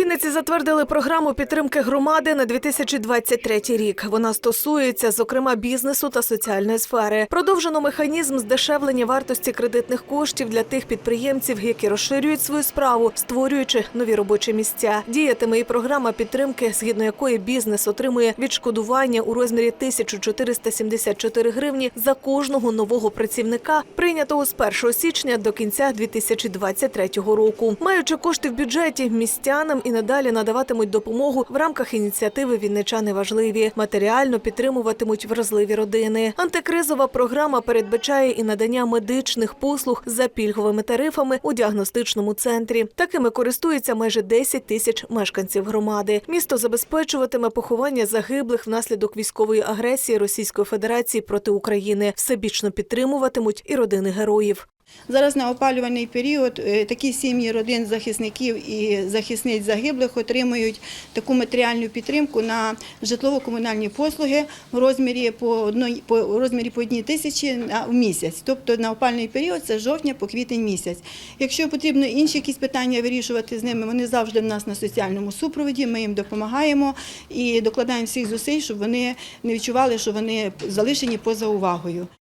Вінниці затвердили програму підтримки громади на 2023 рік. Вона стосується, зокрема, бізнесу та соціальної сфери. Продовжено механізм здешевлення вартості кредитних коштів для тих підприємців, які розширюють свою справу, створюючи нові робочі місця. Діятиме і програма підтримки, згідно якої бізнес отримує відшкодування у розмірі 1474 гривні за кожного нового працівника, прийнятого з 1 січня до кінця 2023 року. Маючи кошти в бюджеті, містянам і надалі надаватимуть допомогу в рамках ініціативи Вінничани важливі. Матеріально підтримуватимуть вразливі родини. Антикризова програма передбачає і надання медичних послуг за пільговими тарифами у діагностичному центрі. Такими користуються майже 10 тисяч мешканців громади. Місто забезпечуватиме поховання загиблих внаслідок військової агресії Російської Федерації проти України. Всебічно підтримуватимуть і родини героїв. Зараз на опалювальний період е, такі сім'ї родин захисників і захисниць загиблих отримують таку матеріальну підтримку на житлово-комунальні послуги в розмірі по одної по розмірі по одній тисячі в місяць. Тобто на опальний період це жовтня по квітень місяць. Якщо потрібно інші якісь питання вирішувати з ними, вони завжди в нас на соціальному супроводі. Ми їм допомагаємо і докладаємо всіх зусиль, щоб вони не відчували, що вони залишені поза увагою.